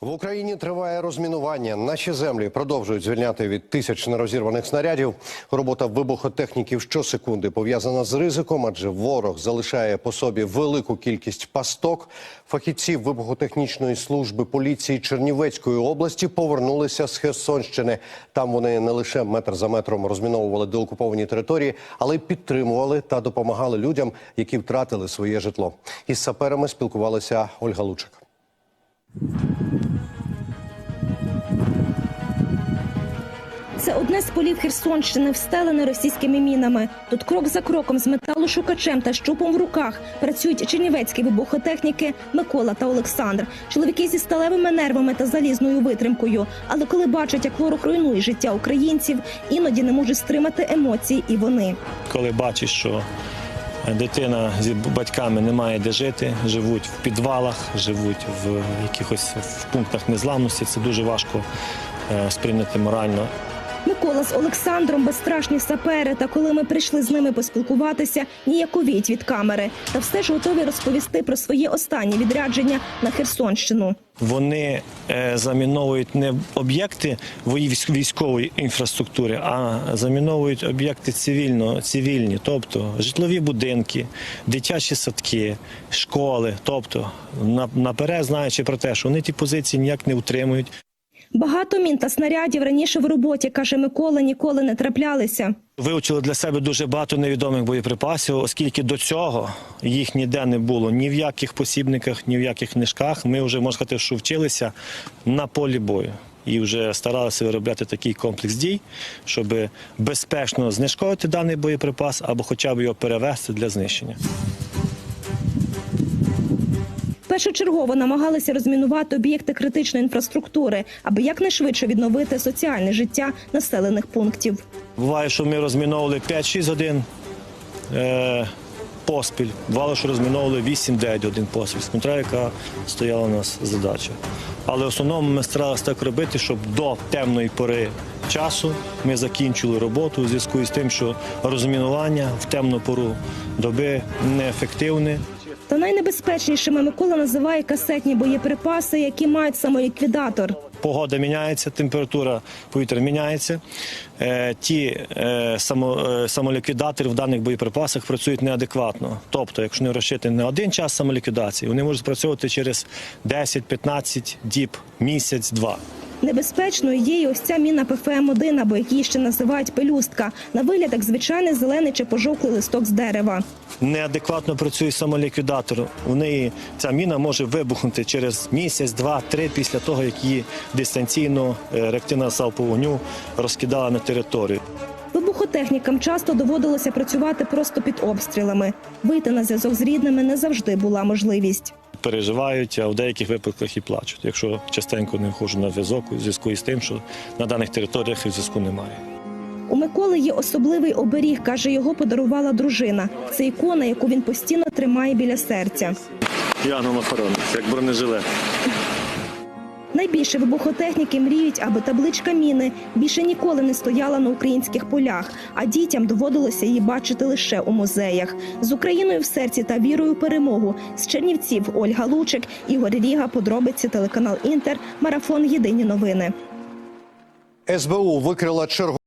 В Україні триває розмінування. Наші землі продовжують звільняти від тисяч нерозірваних снарядів. Робота вибухотехніків щосекунди пов'язана з ризиком, адже ворог залишає по собі велику кількість пасток. Фахівці вибухотехнічної служби поліції Чернівецької області повернулися з Херсонщини. Там вони не лише метр за метром розміновували деокуповані території, але й підтримували та допомагали людям, які втратили своє житло. Із саперами спілкувалася Ольга Лучик. Це одне з полів Херсонщини, встелене російськими мінами. Тут крок за кроком з металошукачем та щупом в руках працюють чернівецькі вибухотехніки Микола та Олександр. Чоловіки зі сталевими нервами та залізною витримкою. Але коли бачать, як ворог руйнує життя українців, іноді не можуть стримати емоцій і вони. коли бачиш, що дитина зі батьками не має де жити, живуть в підвалах, живуть в якихось в пунктах незламності, це дуже важко е, сприйняти морально. Микола з Олександром безстрашні сапери. Та коли ми прийшли з ними поспілкуватися, ніяковіють від камери. Та все ж готові розповісти про своє останнє відрядження на Херсонщину. Вони е, заміновують не об'єкти військ- військової інфраструктури, а заміновують об'єкти цивільно, цивільні, тобто житлові будинки, дитячі садки, школи. Тобто на- наперед знаючи про те, що вони ті позиції ніяк не утримують. Багато мін та снарядів раніше в роботі, каже Микола, ніколи не траплялися. Вивчили для себе дуже багато невідомих боєприпасів, оскільки до цього їх ніде не було ні в яких посібниках, ні в яких книжках. Ми вже можна сказати, що вчилися на полі бою. І вже старалися виробляти такий комплекс дій, щоб безпечно знешкодити даний боєприпас або хоча б його перевести для знищення. Першочергово намагалися розмінувати об'єкти критичної інфраструктури, аби якнайшвидше відновити соціальне життя населених пунктів. Буває, що ми розміновували 5-6 годин е, поспіль. Бувало, що розміновували 8-9 годин поспіль. Смотря, яка стояла у нас задача. Але в основному ми старалися так робити, щоб до темної пори часу ми закінчили роботу у зв'язку з тим, що розмінування в темну пору доби неефективне. Та найнебезпечнішими Микола називає касетні боєприпаси, які мають самоліквідатор. Погода міняється, температура повітря міняється. Е, ті е, е, самоліквідатори в даних боєприпасах працюють неадекватно. Тобто, якщо не розчити не один час самоліквідації, вони можуть спрацьовувати через 10-15 діб, місяць, два. Небезпечною є і ось ця міна ПФМ-1, або як її ще називають пелюстка. На вигляд як звичайний зелений чи пожовклий листок з дерева. Неадекватно працює самоліквідатор. У неї ця міна може вибухнути через місяць, два, три після того, як її дистанційно е, реактивна залпового вогню розкидала на територію. Вибухотехнікам часто доводилося працювати просто під обстрілами. Вийти на зв'язок з рідними не завжди була можливість. Переживають, а в деяких випадках і плачуть, якщо частенько не вхожу на зв'язок у зв'язку із тим, що на даних територіях зв'язку немає. У Миколи є особливий оберіг, каже, його подарувала дружина. Це ікона, яку він постійно тримає біля серця. Ягном охоронець, як бронежилет. Найбільше вибухотехніки мріють, аби табличка міни більше ніколи не стояла на українських полях, а дітям доводилося її бачити лише у музеях. З Україною в серці та вірою в перемогу з Чернівців Ольга Лучик, Ігор Ріга, подробиці телеканал Інтер, марафон Єдині новини. СБУ викрила чергу.